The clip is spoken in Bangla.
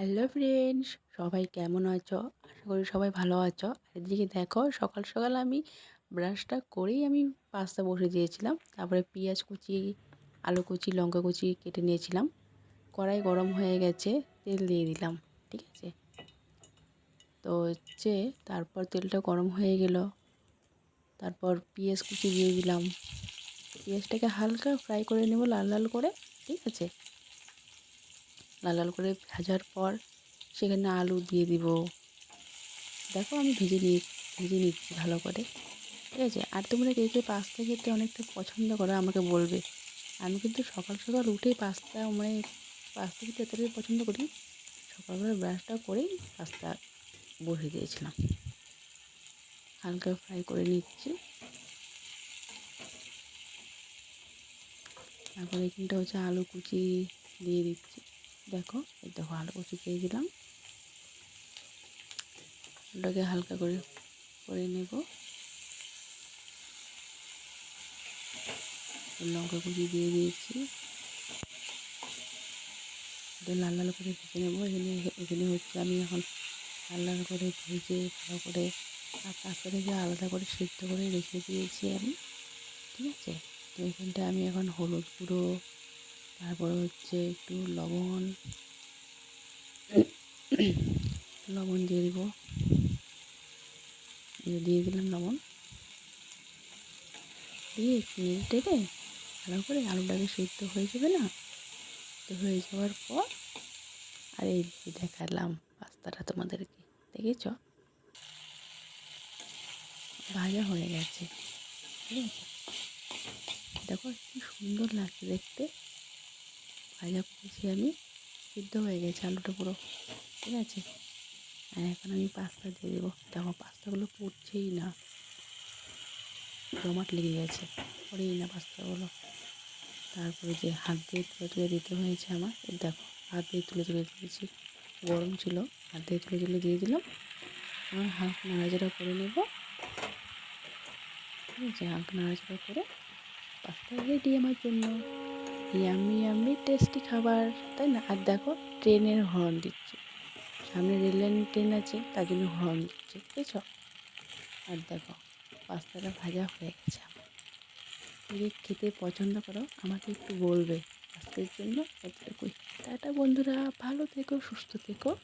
হ্যালো ফ্রেন্ডস, সবাই কেমন আছো? আশা করি সবাই ভালো আছো। এদিকে দেখো, সকাল সকাল আমি ব্রাশটা করেই আমি পাস্তা বসে দিয়েছিলাম। তারপরে পেঁয়াজ কুচি, আলু কুচি, লঙ্কা কুচি কেটে নিয়েছিলাম। কড়াই গরম হয়ে গেছে, তেল দিয়ে দিলাম, ঠিক আছে? তো হচ্ছে তারপর তেলটা গরম হয়ে গেল। তারপর পেঁয়াজ কুচি দিয়ে দিলাম। পেঁয়াজটাকে হালকা ফ্রাই করে নেব লাল লাল করে, ঠিক আছে? লাল লাল করে ভাজার পর সেখানে আলু দিয়ে দিব। দেখো আমি ভেজে নিয়ে ভেজে নিচ্ছি ভালো করে। ঠিক আছে আর তোমরা কে কে পাস্তা খেতে অনেকটা পছন্দ করো আমাকে বলবে। আমি কিন্তু সকাল সকাল উঠেই পাস্তা মানে পাস্তা খেতে এতটাই পছন্দ করি, সকালবেলা ব্রাশটা করেই পাস্তা বসে দিয়েছিলাম। হালকা ফ্রাই করে নিচ্ছি। তারপরে এখানটা হচ্ছে আলু কুচি দিয়ে দিচ্ছি। দেখো, এই দেখো কুচি দিয়ে দিলাম। ওটাকে হালকা করে করে নেব। লঙ্কা কুচি দিয়ে দিয়েছি। লাল লাল করে ভেজে নেব। এখানে এখানে হচ্ছে আমি এখন লাল লাল করে ভেজে, ভালো করে আর পাঁচটা থেকে আলাদা করে সিদ্ধ করে রেখে দিয়েছি আমি। ঠিক আছে? তো এখানটা আমি এখন হলুদ গুঁড়ো তারপর হচ্ছে একটু লবণ লবণ দিয়ে দিব। দিয়ে দিলাম লবণ। দিয়ে একটু নেড়ে ভালো করে আলুটাকে সিদ্ধ হয়ে যাবে না? তো হয়ে যাওয়ার পর আর এই দেখালাম পাস্তাটা তোমাদেরকে, দেখেছ? ভাজা হয়ে গেছে। ঠিক আছে দেখো কি সুন্দর লাগছে দেখতে। ভাজা করেছি আমি, সিদ্ধ হয়ে গেছে আলুটা পুরো, ঠিক আছে? আর এখন আমি পাস্তা দিয়ে দেবো। দেখো, পাস্তাগুলো পড়ছেই না। জমাট লেগে গেছে, পড়েই না পাস্তাগুলো। তারপরে যে হাত দিয়ে তুলে তুলে দিতে হয়েছে আমার দেখো, হাত দিয়ে তুলে তুলে দিয়েছি। গরম ছিল, হাত দিয়ে তুলে তুলে দিয়ে দিলাম। আমার হাত নাড়াচাড়া করে নেব। ঠিক আছে হালকা নাড়াচাড়া করে পাস্তা রেডি আমার জন্য। ইয়াম্মি ইয়াম্মি টেস্টি খাবার, তাই না? আর দেখো, ট্রেনের হর্ন দিচ্ছে। সামনে রেল লাইন ট্রেন আছে, তার জন্য হর্ন দিচ্ছে, বুঝেছ? আর দেখো, পাস্তাটা ভাজা হয়ে গেছে আমার। খেতে পছন্দ করো, আমাকে একটু বলবে। আজকের জন্য এতটুকুই। টাটা বন্ধুরা, ভালো থেকো, সুস্থ থেকো।